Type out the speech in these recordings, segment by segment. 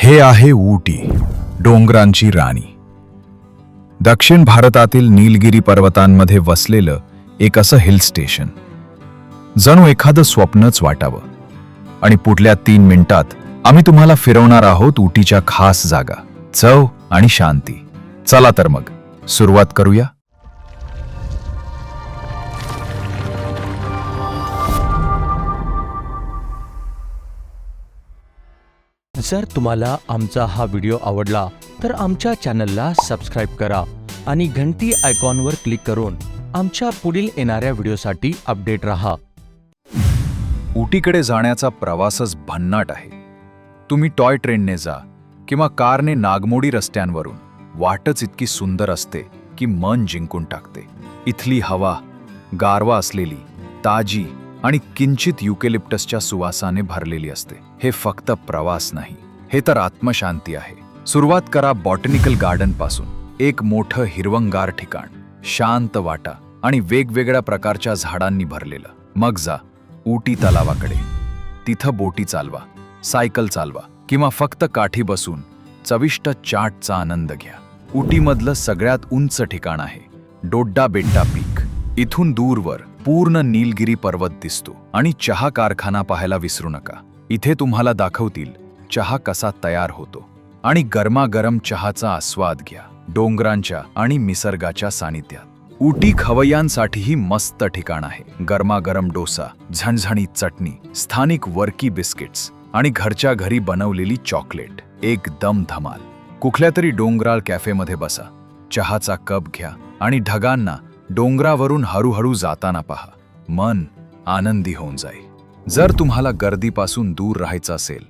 हे आहे ऊटी डोंगरांची राणी. दक्षिण भारतातील नीलगिरी पर्वतांमध्ये वसलेलं एक असं हिल स्टेशन. जणू एखादं स्वप्नच वाटावं. आणि पुढल्या तीन मिनिटात आम्ही तुम्हाला फिरवणार आहोत उटीच्या खास जागा चव आणि शांती. चला तर मग सुरुवात करूया. जर तुम्हाला आमचा हा व्हिडिओ आवडला तर आमच्या चॅनलला सबस्क्राईब करा आणि घंटी आयकॉनवर क्लिक करून आमच्या पुढील येणाऱ्या व्हिडिओसाठी अपडेट रहा. उटीकडे जाण्याचा प्रवासच भन्नाट आहे. तुम्ही टॉय ट्रेनने जा किंवा कारने नागमोडी रस्त्यांवरून. वाटच इतकी सुंदर असते की मन जिंकून टाकते. इथली हवा गारवा असलेली ताजी आणि किंचित युकेलिप्टसच्या सुवासाने भरलेली असते. हे फक्त प्रवास नाही. हे तर आत्मशांती आहे. सुरुवात करा बॉटनिकल गार्डनपासून. एक मोठं हिरवंगार ठिकाण. शांत वाटा आणि वेगवेगळ्या प्रकारच्या झाडांनी भरलेलं. मग जा उटी तलावाकडे. तिथं बोटी चालवा सायकल चालवा किंवा फक्त काठी बसून चविष्ट चाटचा आनंद घ्या. उटीमधलं सगळ्यात उंच ठिकाण आहे. डोड्डा बेट्टा पीक. इथून दूरवर पूर्ण नीलगिरी पर्वत दिसतो आणि चहा कारखाना पाहायला विसरू नका. इथे तुम्हाला दाखवतील चहा कसा तयार होतो. आणि गरमागरम चहाचा आस्वाद घ्या डोंगरांच्या आणि निसर्गाच्या सानिध्यात. उटी खवय्यांसाठीही मस्त ठिकाण आहे. गरमागरम डोसा झणझणीत चटणी स्थानिक वर्की बिस्किट्स आणि घरच्या घरी बनवलेली चॉकलेट. एकदम धमाल. कुठल्या तरी डोंगराळ कॅफेमध्ये बसा. चहाचा कप घ्या आणि ढगांना डोंगरावरून हळूहळू जाताना पहा. मन आनंदी होऊन जाईल. जर तुम्हाला गर्दीपासून दूर राहायचं असेल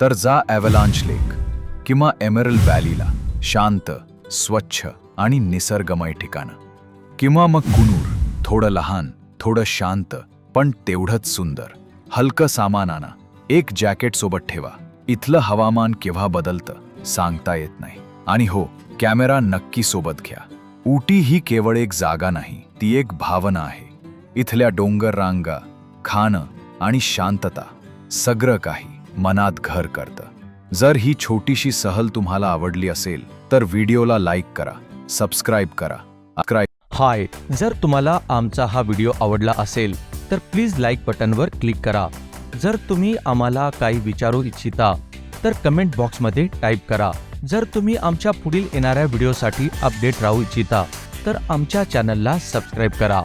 तर जा ॲव्हलांच लेक किंवा एमेरल व्हॅलीला शांत स्वच्छ आणि निसर्गमय ठिकाणं. किंवा मग कुनूर थोडं लहान थोडं शांत पण तेवढंच सुंदर. हलकं सामान आणा. एक जॅकेट सोबत ठेवा. इथलं हवामान केव्हा बदलतं सांगता येत नाही. आणि हो कॅमेरा नक्की सोबत घ्या. उटी ही केवळ एक जागा नाही ती एक भावना आहे. इथल्या डोंगर रांगा खाणं आणि शांतता सगळं काही मनात घर करतं. जर ही छोटीशी सहल तुम्हाला आवडली असेल तर व्हिडिओला लाईक करा सबस्क्राईब करा. हाय जर तुम्हाला आमचा हा व्हिडिओ आवडला असेल तर प्लीज लाईक बटनवर क्लिक करा. जर तुम्ही आम्हाला काही विचारू इच्छिता तर कमेंट बॉक्समध्ये टाईप करा. जर तुम्ही आमच्या पुढील येणाऱ्या व्हिडिओसाठी अपडेट राहू इच्छिता तर आमच्या चॅनलला सबस्क्राईब करा.